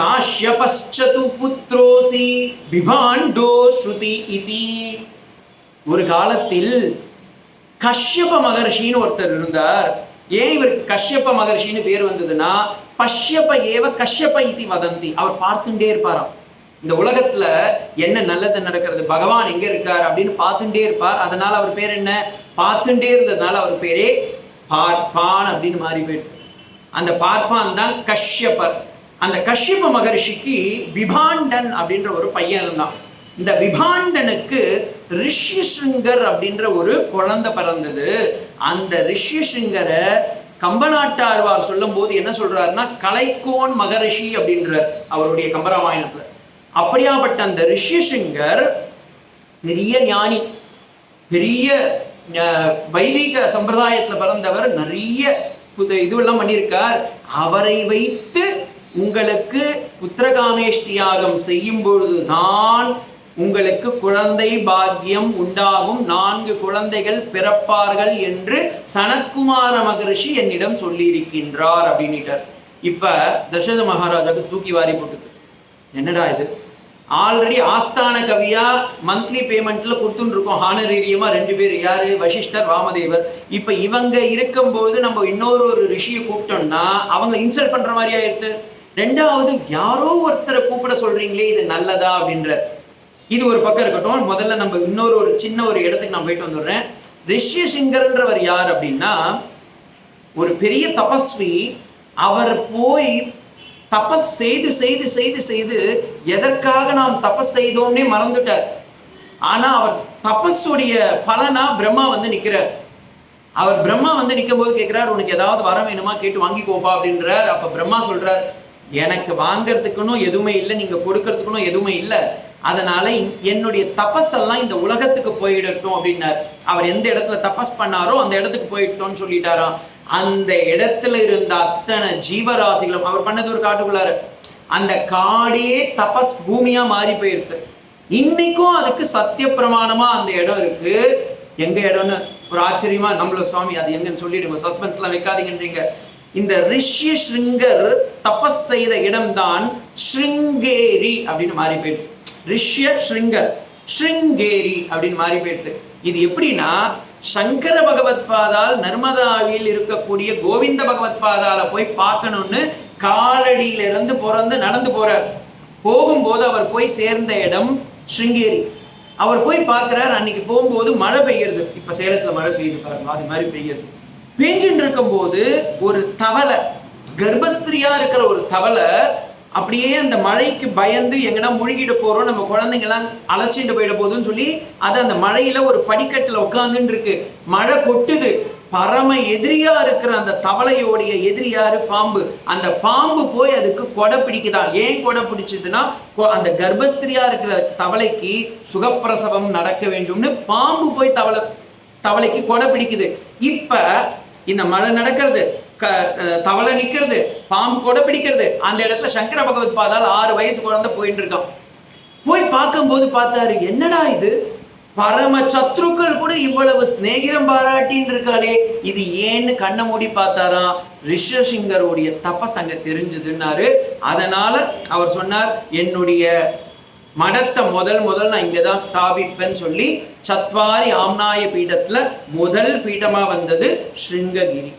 காஷ்யபஸ்சது புத்ரோசி பிபாண்டோ ஸ்ருதி இதி ஒரு காலத்தில் கஷ்யப மகர்ஷின்னு ஒருத்தர் இருந்தார். ஏன் இவருக்கு கஷ்யப மகர்ஷின்னு பேர் வந்ததுன்னா பஷ்யப ஏவ கஷ்யப இதி வதந்தி. அவர் பார்த்துட்டே இருப்பாராம். இந்த உலகத்துல என்ன நல்லது நடக்கிறது? பகவான் எங்க இருக்கார் அப்படின்னு பார்த்துட்டே இருப்பார். அதனால அவர் பேர் என்ன? பார்த்துட்டே இருந்ததுனால அவர் பேரே பார்ப்பான் அப்படின்னு மாறி போயிடுது. அந்த பார்ப்பான் தான் கஷ்யபர் அந்த கஷ்யப மகரிஷிக்கு விபாண்டன் அப்படின்ற ஒரு பையன் இருந்தான். இந்த விபாண்டனுக்கு ரிஷ்யசிருங்கர் அப்படின்ற ஒரு குழந்தை பிறந்தது. அந்த ரிஷ்யசிருங்கரை கம்பநாட்டார்வார் சொல்லும் போது என்ன சொல்றாருன்னா கலைக்கோன் மகரிஷி அப்படின்றார் அவருடைய கம்பராமாயணத்துல. அப்படியாப்பட்ட அந்த ரிஷ்யசிங்கர் பெரிய ஞானி பெரிய வைதிக சம்பிரதாயத்துல பிறந்தவர் நிறைய புது இதுவெல்லாம் பண்ணியிருக்கார். அவரை வைத்து உங்களுக்கு புத்திரகாமேஷ்டி யாகம் செய்யும் பொழுதுதான் உங்களுக்கு குழந்தை பாக்கியம் உண்டாகும். நான்கு குழந்தைகள் பிறப்பார்கள் என்று சனத்குமார மகரிஷி என்னிடம் சொல்லியிருக்கின்றார் அப்படின்னுட்டார். இப்ப தசரத மகாராஜாவுக்கு தூக்கி வாரி போட்டுது. என்னடா இது? ஆல்ரெடி ஆஸ்தான கவியா மந்த்லி பேமெண்ட்ல கொடுத்துட்டு இருக்கோம் ஹானரீரியமா ரெண்டு பேர். யாரு? வசிஷ்டர் வாமதேவர். இப்ப இவங்க இருக்கும்போது நம்ம இன்னொரு ஒரு ரிஷியை கூப்பிட்டோம்னா அவங்க இன்சல்ட் பண்ற மாதிரி ஆயிடுது ரெண்டாவது யாரோ ஒருத்தரை கூப்பிட சொல்றீங்களே இது நல்லதா அப்படின்ற இது ஒரு பக்கம் இருக்கட்டும். முதல்ல நம்ம இன்னொரு ஒரு சின்ன ஒரு இடத்துக்கு நான் போயிட்டு வந்துடுறேன். ரிஷ்யசிங்கர்ன்றவர் யார் அப்படின்னா ஒரு பெரிய தபஸ்வி அவர் போய் தபஸ் செய்து செய்து செய்து செய்து எதற்காக நாம் தபஸ் செய்தோம்னே மறந்துட்டார். ஆனா அவர் தபஸுடைய பலனா பிரம்மா வந்து நிக்கிறார். அவர் பிரம்மா வந்து நிற்கும் போது கேட்கிறார் உனக்கு ஏதாவது வர வேணுமா? கேட்டு வாங்கிக்கோப்பா அப்படின்றார். அப்ப பிரம்மா சொல்றார் எனக்கு வாங்குறதுக்குன்னு எதுவுமே இல்லை நீங்க கொடுக்கறதுக்குன்னு எதுவுமே இல்லை. அதனால என்னுடைய தபஸ் எல்லாம் இந்த உலகத்துக்கு போயிடட்டும் அப்படின்னார். அவர் எந்த இடத்துல தபஸ் பண்ணாரோ அந்த இடத்துக்கு போயிட்டோம்னு சொல்லிட்டாராம். அந்த இடத்துல இருந்த அத்தனை ஜீவராசிகளும் அவர் பண்ணது ஒரு காட்டுக்குள்ளாரு அந்த காடே தபஸ் பூமியா மாறி போயிடுது இன்னைக்கும் அதுக்கு சத்திய பிரமாணமா அந்த இடம் இருக்கு. எங்க இடம்னு ஒரு ஆச்சரியமா நம்மள சுவாமி அது எங்கன்னு சொல்லிடுங்க சஸ்பென்ஸ்லாம் வைக்காதீங்கன்றீங்க. இந்த ரிஷ்ய ஸ்ருங்கர் தபஸ் செய்த இடம்தான் ஸ்ருங்கேரி அப்படின்னு மாறி போயிடுது. ரிஷ்ய ஸ்ருங்கர் ஸ்ருங்கேரி அப்படின்னு மாறி போயிடுது. இது எப்படின்னா சங்கர பகவத் பாதால் நர்மதாவில் இருக்கக்கூடிய கோவிந்த பகவத் பாதால போய் பார்க்கணும்னு காலடியில இருந்து பிறந்து நடந்து போறார். போகும்போது அவர் போய் சேர்ந்த இடம் ஸ்ருங்கேரி அவர் போய் பார்க்குறாரு அன்னைக்கு போகும்போது மழை பெய்யுறது. இப்ப சேலத்துல மழை பெய்யுது பாருங்க அது மாதிரி பெய்யுது இருக்கும் இருக்கும்போது ஒரு தவளை கர்ப்பஸ்திரியா இருக்கிற ஒரு தவளை அப்படியே அந்த மழைக்கு பயந்து எங்கன்னா முழுகிட போறோம் நம்ம குழந்தைங்கலாம் அழைச்சிட்டு போயிட போகுதுன்னு சொல்லி அது அந்த மழையில ஒரு படிக்கட்டுல உட்காந்துட்டு இருக்கு மழை கொட்டுது. பரம எதிரியா இருக்கிற அந்த தவளையோடைய எதிரியாரு பாம்பு. அந்த பாம்பு போய் அதுக்கு கொடை பிடிக்குதா? ஏன் கொடை பிடிச்சதுன்னா அந்த கர்ப்பஸ்திரியா இருக்கிற தவளைக்கு சுகப்பிரசவம் நடக்க வேண்டும்னு பாம்பு போய் தவளை தவளைக்கு கொடை பிடிக்குது. இப்ப இந்த மழை நடக்கிறது க தவளை நிக்கிறது பாம்பு கூட பிடிக்கிறது. அந்த இடத்துல சங்கர பகவத் பாதால் ஆறு வயசு குழந்தை போயிட்டு இருக்கான். போய் பார்க்கும்போது பார்த்தாரு என்னடா இது? பரம சத்ருக்கள் கூட இவ்வளவு சிநேகிதம் பாராட்டின்னு இருக்காளே. இது ஏன்னு கண்ணை மூடி பார்த்தாராம் ரிஷசிங்கருடைய தபஸ் அங்க தெரிஞ்சதுன்னாரு. அதனால அவர் சொன்னார் என்னுடைய மடத்தை முதல் முதல் நான் இங்கே தான் ஸ்தாபிப்பேன்னு சொல்லி சத்வாரி ஆம்னாய பீடத்தில் முதல் பீடமாக வந்தது ஸ்ருங்ககிரி